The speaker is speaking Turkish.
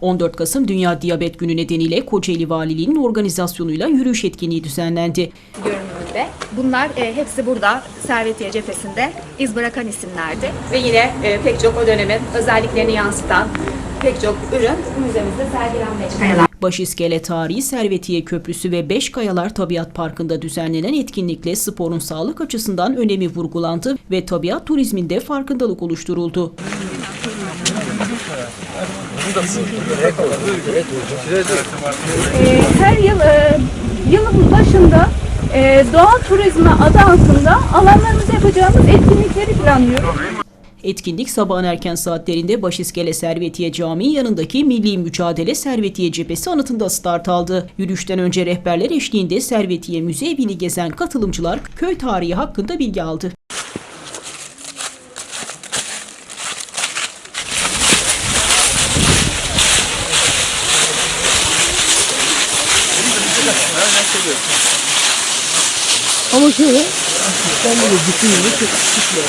14 Kasım Dünya Diyabet Günü nedeniyle Kocaeli Valiliği'nin organizasyonuyla yürüyüş etkinliği düzenlendi. görünümünde. Bunlar e, hepsi burada Servetiye cephesinde iz bırakan isimlerdi. Ve yine e, pek çok o dönemin özelliklerini yansıtan pek çok ürün müzemizde sergilenmektedir. Başiskele Tarihi Servetiye Köprüsü ve Beşkayalar Tabiat Parkı'nda düzenlenen etkinlikle sporun sağlık açısından önemi vurgulandı ve tabiat turizminde farkındalık oluşturuldu. Ee, her yıl e, yılın başında e, doğal turizme adı altında alanlarımızda yapacağımız etkinlikleri planlıyoruz. Etkinlik sabahın erken saatlerinde Başiskele Servetiye Camii yanındaki Milli Mücadele Servetiye Cephesi anıtında start aldı. Yürüyüşten önce rehberler eşliğinde Servetiye Müze evini gezen katılımcılar köy tarihi hakkında bilgi aldı. Ama şöyle İstanbul'u düşününce çok küçük bir yer.